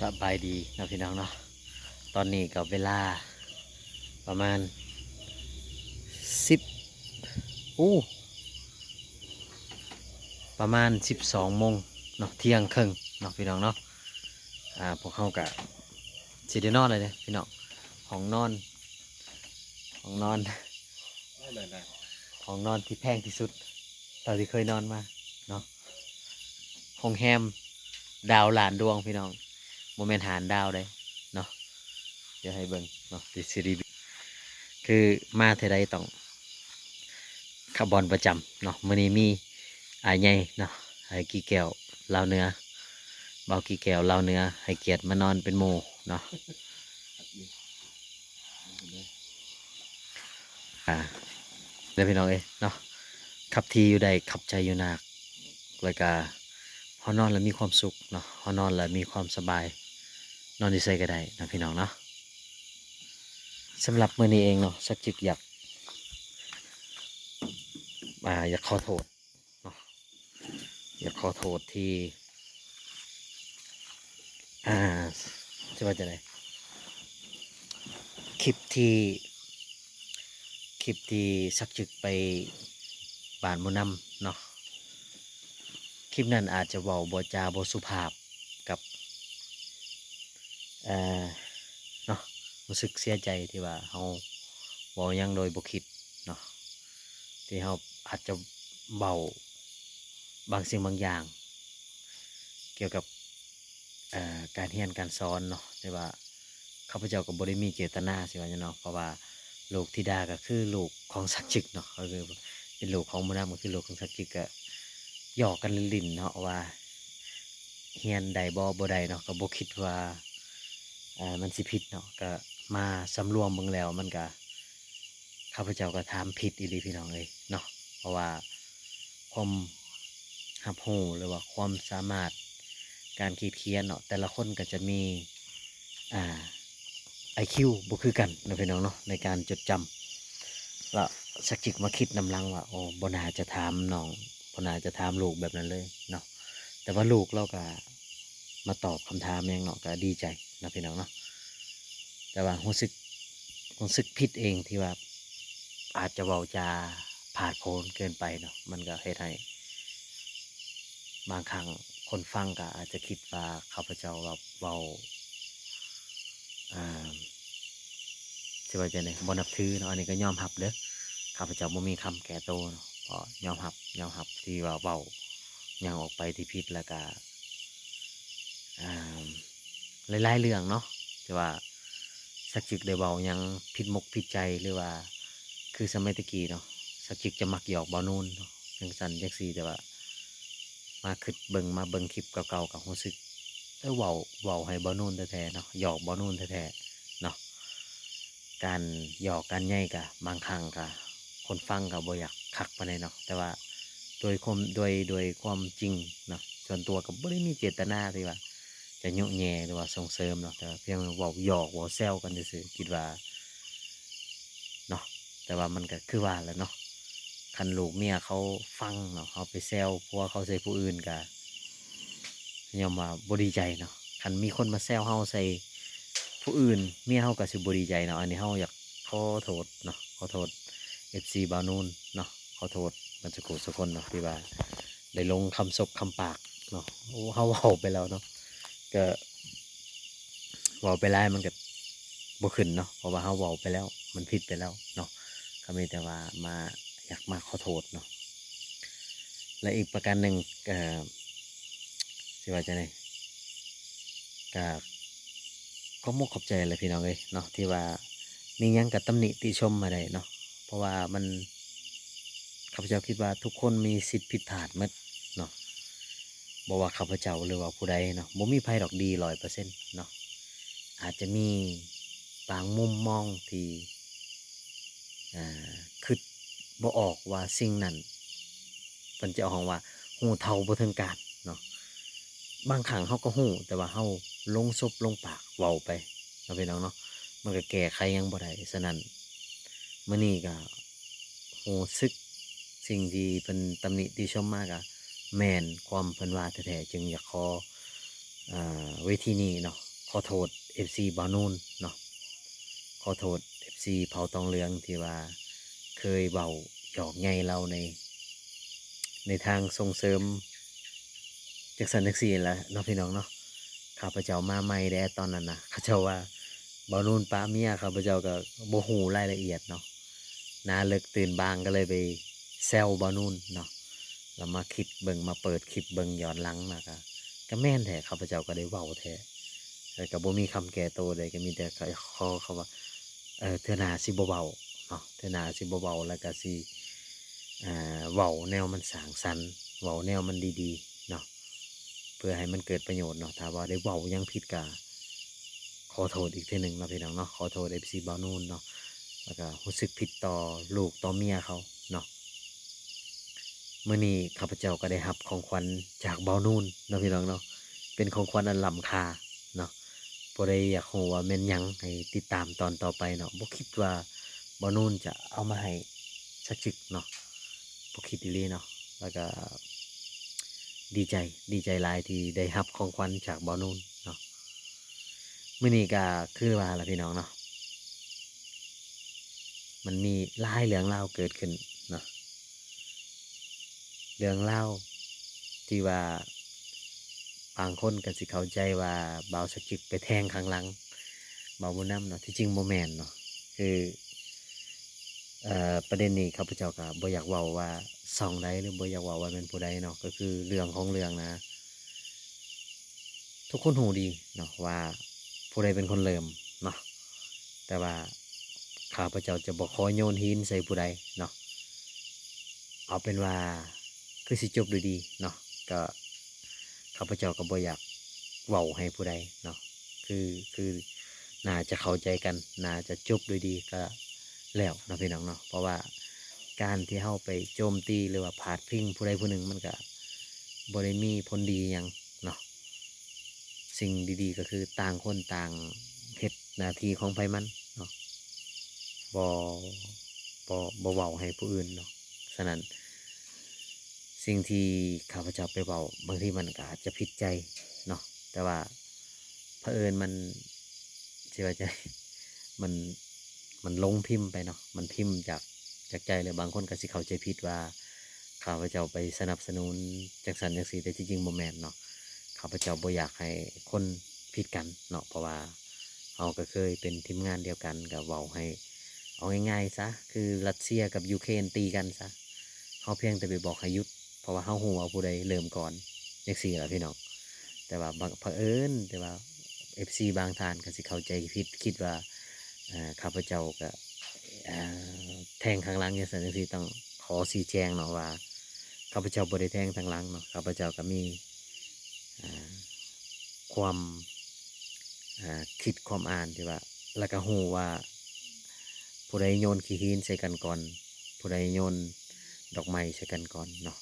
สบายดีนะพี่น้องเนาะ ตอนนี้กับเวลาประมาณสิบอู้ประมาณสิบสองโมงเนาะเที่ยงครึ่งเนาะพี่น้องเนาะ อ่าพวกเขากะสิได้นอนเลยเนี่ยพี่น้องห้องนอนห้องนอนได้เลยนะห้องนอนที่แพงที่สุดเท่าที่เคยนอนมาเนาะห้องแฮมดาวหลานดวงพี่น้อง โมเมนต์หารดาวเลยเนาะเดี๋ยวให้เบิ่งเนาะดิซีรีคือมาเทใดต้องคาร์บอนประจำเนาะมื้อนี้มีอายใหญ่เนาะไอ้กี่แก้วเลาเนื้อเบากี่แก้วเลาเนื้อให้เกียรติมานอนเป็นหมู่เนาะอ่าเดี๋ยวพี่น้องเอ้เนาะขับทีอยู่ใดขับใจอยู่หนักแล้วก็พอนอนแล้วมีความสุขเนาะพอนอนแล้วมีความสบาย นอนที่ใส่ก็ได้นะพี่น้องเนาะสำหรับมื้อนี้เองเนาะสักจิกอยากอ่าอยากขอโทษเนาะอยากขอโทษที่อ่าจะว่าจะไหนคลิปที่คลิปที่สักจึกไปบ้านมุนำเนาะคลิปนั้นอาจจะเว้าบจาบสุภาพ เออเนาะรู้สึกเสียใจที่ว่าเฮาเว้าหยังโดยบ่คิดเนาะที่เฮาอาจจะเบาบางสิ่งบางอย่าง เกี่ยวกับการเรียนการสอนเนาะแต่ว่าข้าพเจ้าก็บ่ได้มีเจตนาสิว่าเนาะเพราะว่าลูกธิดาก็คือลูกของสักจิกเนาะก็คือเป็นลูกของมนามก็คือลูกของสักจิกก็หยอกกันลินเนาะว่าเฮียนใดบ่บ่ใดเนาะก็บ่คิดว่า มันสิผิดเนาะก็มาสำรวมเบิ่งแล้วมันก็ข้าพเจ้าก็ถามผิดอีหลีพี่น้องเอ้ยเนาะเพราะว่าความหับหูหรือว่าความสามารถการคิดเขียนเนาะแต่ละคนก็จะมีอ่าไอคิวบ่คือกันนะพี่น้องเนาะในการจดจำแล้วสักจิกมาคิดนำลังว่าโอ้บนาจะถามน้องบนาจะถามลูกแบบนั้นเลยเนาะแต่ว่าลูกเราก็มาตอบคำถามเองเนาะก็ดีใจนะพี่น้องเนาะแต่ว่ารู้สึกรู้สึกผิดเองที่ว่าอาจจะเว้าจาผาดโพนเกินไปเนาะมันก็เฮ็ดให้บางครั้งคนฟังก็อาจจะคิดว่าข้าพเจ้าแบบเว้าอ่าสิว่าจะไหนบนับถือเนาะอันนี้ก็ยอมรับเด้อข้าพเจ้าบ่มีคำแก่โตเนาะก็ยอมรับยอมรับที่ว่าเว้ายังออกไปที่ผิดแล้วก็อ่า หลายๆเรื่องเนาะแต่ว่าสักจิกได้เว้ายังผิดมกผิดใจหรือว่า คือสมัยตะกี้เนาะสักจิกจะมักหยอกบ่นูนเนาะจังสันจังซีแต่ว่า มาคิดเบิงมาเบิงคลิปเก่าๆกับรู้สึกเออเว้าเว้าให้บ่นู่นแท้ๆเนาะหยอกบ่นู่นแท้ๆเนาะการหยอกกันใหญ่กะบางครั้งกะคนฟังก็บ่อยากคักไปานใดเนาะแต่ว่าโดยความโดยโดยความจริงเนาะส่วนตัวก็บ่ได้มีเจตนาที่ว่า จะยุแยหรือว่าส่งเสริมเนาะแต่เพียงว้าหยอกว้าแซวกันซื่อๆคิดว่าเนาะแต่ว่ามันก็คือว่าแล้วเนาะคันลูกเมียเขาฟังเนาะเขาไปแซวผัวเขาใส่ผู้อื่นกะยอมว่าบดีใจเนาะคันมีคนมาแซวเฮาใส่ผู้อื่นเมียเฮาก็สิบดีใจเนาะอันนี้เฮาอยากขอโทษเนาะขอโทษ FC บานูนเนาะขอโทษบรรจุกุสุคนเนาะที่ว่าได้ลงคำศพคำปากเนาะโอ้เฮาเว้าไปแล้วเนาะ ก็เว้าไปหลายมันก็บ่ขึ้นเนาะเพราะว่าเฮาเว้าไปแล้ว มันผิดไปแล้วเนาะก็มีแต่ว่ามาอยากมาขอโทษเนาะและอีกประการหนึ่งเอ่อสิว่าจะไงก็ก็มุกขอบใจเลยพี่น้องเลยเนาะที่ว่ามียังกับตำหนิติชมมาได้เนาะเพราะว่ามันข้าพเจ้าคิดว่าทุกคนมีสิทธิ์ผิดพลาดมดเน บอกว่าข้าพเจ้าหรือว่าผู้ใดเนาะบ่มีภัยดอกดีร้อยเปอร์เซ็นต์เนาะอาจจะมีบางมุมมองที่อ่าคือบ่ออกว่าสิ่งนั้นมันจะเอาของว่าหูเท่าบ่ถึงการเนาะบางครั้งเขาก็หูแต่ว่าเขาลงซบลงปากเว้าไปเราไปน้องเนาะมันก็แก้ใครยังบ่ได้ฉะนั้นมื่อนี้ก็โหซึกสิ่งที่เป็นตำหนิที่ชมมากอะ แมนความเพิ่นว่าแท้ๆจึงอยากขออเวทีนี้เนาะขอโทษ FC บานูนเนาะขอโทษ FC เผาตองเหลืองที่ว่าเคยเบาหยอกไงเราใน ในทางส่งเสริมจักสันจักสีแหละเนาะพี่น้องเนาะข้าพเจ้ามาใหม่แด้ตอนนั้นนะเขาเจ้าว่าบาวนูนป้าเมียข้าพเจ้าก็บ่ฮู้รายละเอียดเนาะนาเลิกตื่นบางก็เลยไปแซวบาวนูนเนาะ แล้วมาคิดเบิงมาเปิดคลิปเบิงย้อนหลังมาก็ก็แม่นแท้ข้าพเจ้าก็ได้เว้าแท้แต่ก็บ่มีคำแก้ตัวใดก็มีแต่ขอเขาว่าเออเทื่อนาสิบ่เว้าเนาะเทื่อนาสิบ่เว้าแล้วก็สิอ่าเว้าแนวมันสางสรรค์เว้าแนวมันดีๆเนาะเพื่อให้มันเกิดประโยชน์เนาะถ้าว่าได้เว้ายังผิดกะขอโทษอีกทีหนึ่งนาะพี่น้องเนาะขอโทษเอฟซีบานูนเนาะแล้วก็รู้สึกผิดต่อลูกต่อเมียเขาเนาะ มื่อนี้ข้าพเจ้าก็ได้รับของขวัญจากบานูนเนาะพี่น้องเนาะเป็นของขวัญอันล้ำค่าเนาะบ่ได้อยากรู้ว่าแม่นยังให้ติดตามตอนต่อไปเนาะบ่คิดว่าบานูนจะเอามาให้สักจึกเนาะบ่คิดอีหลีเนาะแล้วก็ดีใจดีใจหลายที่ได้รับของขวัญจากบ่านูนเนาะมื้อนี้ก็คือว่าล่ะพี่น้องเนาะมันมีหลายเรื่องราวเกิดขึ้น เรื่องเล่าที่ว่าบางคนก็สิเข้าใจว่าเบาสกิกไปแทงข้างหลังเบาบุญนำเนาะที่จริงบ่แมนเนาะคือออประเด็นนี้ข้าพเจ้าก็บ่อยากว้าว่าสองใดหรือบ่อยากว้าว่าเป็นผู้ใดเนาะก็คือเรื่องของเรื่องนะ ทุกคนหูดีเนาะว่าผู้ใดเป็นคนเริ่มเนาะแต่ว่าข้าพเจ้าจะบ่ขอโยนหินใส่ผู้ใดเนาะเอาเป็นว่า คือสิจบด้วยดีเนาะก็ข้าพเจ้าก็บ่อยากเว้าให้ผู้ใดเนาะคือคือน่าจะเข้าใจกันน่าจะจบด้วยดีก็แล้วเนาะพี่น้องเนาะเพราะว่าการที่เข้าไปโจมตีหรือว่าพาดพิงผู้ใดผู้หนึ่งมันก็บริมีผลดีหยังเนาะสิ่งดีๆ ก็คือต่างคนต่างเฮ็ดหน้าที่ของไผมันเนาะบ่บ่บ่เว้าให้ผู้อื่นเนาะฉะนั้น สิ่งที่ข้าพเจ้าไปเว้าบางทีมันก็อาจจะผิดใจเนาะแต่ว่าเผอิญมันสิว่าใจมันมันลงพิมพ์ไปเนาะมันพิมพ์จากจากใจเลยบางคนก็สิเข้าใจผิดว่าข้าพเจ้าไปสนับสนุนจักสันจักสีแต่จริงๆโมแมนเนาะข้าพเจ้าบ่อยากให้คนผิดกันเนาะเพราะว่าเราก็เคยเป็นทีมงานเดียวกันกับเว้าให้เอาง่ายๆซะคือรัสเซียกับยูเครนตีกันซะเขาเพียงแต่ไปบอกให้หยุด เพราะว่าเขาหูเอาผู้ใดเริ่มก่อนจักสี่แหละพี่น้องแต่ว่าบางเผอิญแต่ว่าเอฟซีบางทานก็สิเข้าใจผิดคิดว่าอ่าข้าพเจ้าก็อ่าแทงข้างหลังอย่างสันนิษฐานต้องขอสีแจงเนาะว่าข้าพเจ้าบริแทงทางหลังเนาะข้าพเจ้าก็มีอ่าความคิดความอ่านที่ว่าแล้วก็หูว่า ผู้ใดโยนขี้หินใส่กันก่อน ผู้ใดโยนดอกไม้ใส่กันก่อนเนาะ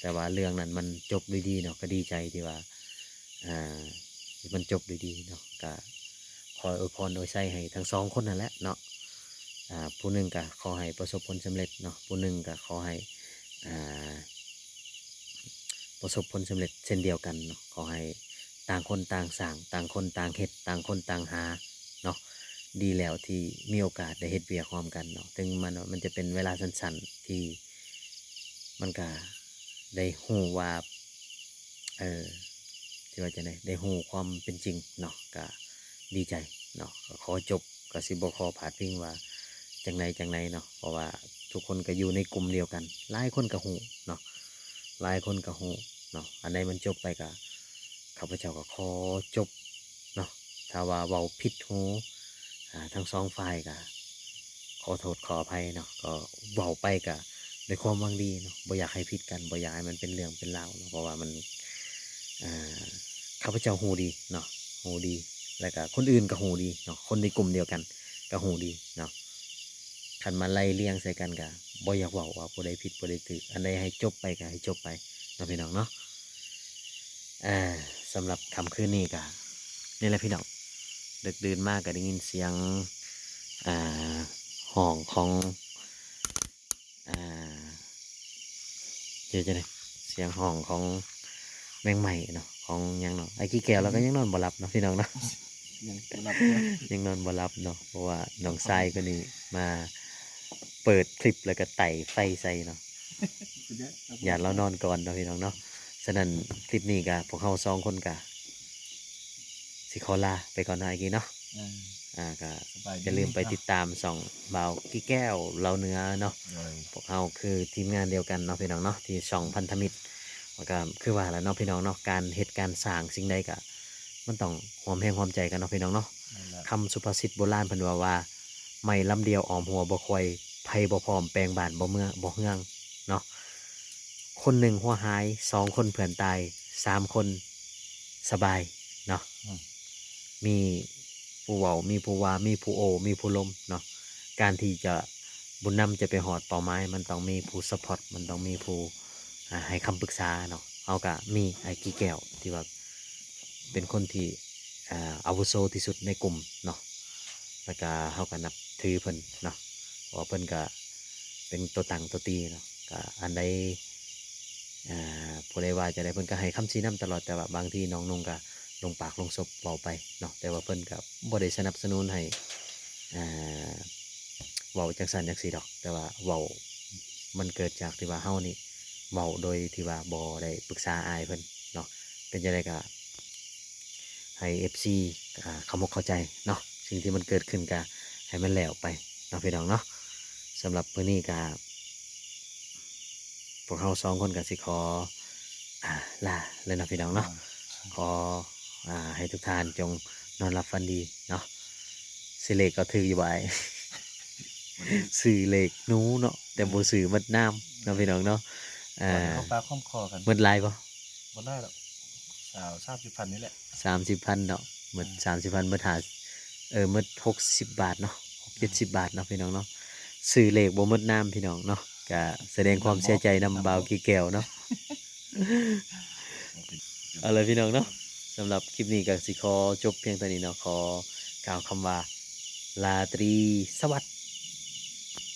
แต่ว่าเรื่องนั้นมันจบด้วยดีเนาะก็ดีใจที่ว่าอ่ามันจบด้วยดีเนาะก็ขออวยพรโดยใส่ให้ทั้งสองคนนั่นแหละเนาะอ่าผู้หนึ่งก็ขอให้ประสบผลสำเร็จเนาะผู้หนึ่งก็ขอให้อ่าประสบผลสำเร็จเช่นเดียวกันเนาะขอให้ต่างคนต่างสร้างต่างคนต่างเฮ็ดต่างคนต่างหาเนาะดีแล้วที่มีโอกาสได้เฮ็ดเวียกพร้อมกันเนาะถึงมันมันจะเป็นเวลาสั้นๆที่มันก็ ได้หูว่าเออที่ว่าจะไหนได้หูความเป็นจริงเนาะก็ดีใจเนาะก็ขอจบก็สิบขอผาดพิงว่าจังไหนจังไหนเนาะเพราะว่าทุกคนก็อยู่ในกลุ่มเดียวกันหลายคนก็หูเนาะหลายคนก็หูเนาะอันใดมันจบไปก็ข้าพเจ้าก็ขอจบเนาะถ้าว่าเว้าผิดหูทั้งสองฝ่ายก็ขอโทษขออภัยเนาะก็เว้าไปก็ ด้วยความหวังดีเนาะบ่อยากให้ผิดกันบ่อยากให้มันเป็นเรื่องเป็นราวเนาะเพราะว่ามันข้าพเจ้าหูดีเนาะหูดี แล้วก็คนอื่นก็หูดีเนาะคนในกลุ่มเดียวกันก็หูดีเนาะคันมาไล่เลี้ยงใส่กันก็บ่อยากว้าว่าผู้ใดผิดผู้ใดถูกอันใดให้จบไปก็ให้จบไปเนาะพี่น้องเนาะอ่าสำหรับคำคืนนี้ก็นี่แหละพี่น้องดึกดื่นมากก็ได้ยินเสียงอ่าห้องของ อ่าเดี๋ยวจะไหนเสียงห้องของแมงใหม่เนาะของหยังเนาะไอ้กี้แก้วเราก็ยังนอนบ่หลับเนาะพี่น้องเนาะยังบ่รับเนี่ยยังนอนบ่หลับเนาะเพราะว่าน้องทรายคนนี้มาเปิดคลิปแล้วก็ไต่ไฟใส่เนาะสุดยอดครับอย่าเรานอนก่อนเนาะพี่น้องเนาะฉะนั้นคลิปนี้ก็พวกเขาสองคนกะสิขอลาไปก่อนนะไอ้กี้เนาะ อ่าอ่าก็สบายดีอย่าลืมไปติดตามส่องบ่าวกี้แก้วเราเนื้อเนาะโดยพวกเขาคือทีมงานเดียวกันเนาะพี่น้องเนาะที่ช่องพันธมิตรแล้วก็คือว่าแล้วเนาะพี่น้องเนาะการเหตุการณ์สร้างสิ่งใดก็มันต้องหอมแห้งหอมใจกันเนาะพี่น้องเนาะนั่นแหละคำสุภาษิตโบราณเพิ่นว่าว่า ไม่ลำเดียวออมหัวบ่ควยไผบ่พร้อมแปลงบ้านบ่เมื่อบ่เฮืองเนาะคนหนึ่งหัวหายสองคนเผื่อนตายสามคนสบายเนาะอืมมี ผู้เว้ามีผู้ว่ามีผู้โอ มีผู้ลมเนาะการที่จะบุญนำจะไปหอดเป้าหมายมันต้องมีผู้สปอร์ตมันต้องมีผู้ให้คำปรึกษาเนาะเอากะมีไอ้กี่แก้วที่ว่าเป็นคนที่อาวุโสที่สุดในกลุ่มเนาะแล้วก็เฮาก็นับถือเพิ่นเนาะเพราะเพิ่นก็เป็นตัวตังตัวตีเนาะก็อันใดอ่าผู้ใดว่าจะได้เพิ่นก็ให้คำชี้นำตลอดแต่ว่าบางทีน้องนุ่งก็ ลงปากลงศพเบาไปเนาะแต่ว่าเพิ่นกับบ่ได้สนับสนุนให้อ่าเว้าจังสันจังสีดอก แต่ว่าเว้ามันเกิดจากที่ว่าเฮานี่เว้าโดยที่ว่าบ่ได้ปรึกษาอายเพิ่นเนาะเป็นจังไดก็ให้ FC อ่าเข้ามาเข้าใจเนาะสิ่งที่มันเกิดขึ้นก็ให้มันแล้วไปเนาะพี่น้องเนาะสำหรับมื้อนี้ก็พวกเราสองคนก็สิขออ่าลาเลยเนาะพี่น้องเนาะขออ่า ให้ทุกท่านจงนอนหลับฝันดีเนาะสิเลขก็ถืออยู่ไว้สื่อเลขหนูเนาะแต่บ่สื่อมัดน้ำเนาะพี่น้องเนาะอ่าเข้าปากข้อมคอกันมัดลายปะบ่ได้หรอกสาวทราบสิพันนี่แหละสามสิบพันเนาะมัดอืมสามสิบพันมัดหาเออมัดหกสิบบาทเนาะเจ็ดสิบบาทเนาะพี่น้องเนาะสื่อเลขบ่มัดน้ำพี่น้องเนาะก็แสดงความเสียใจนำบาวกี่แก้วเนาะเอาเลยพี่น้องเนาะ สำหรับคลิปนี้ก็สิขอจบเพียงเท่านี้เนาะขอกล่าวคำว่าลาตรีสวัสดิ์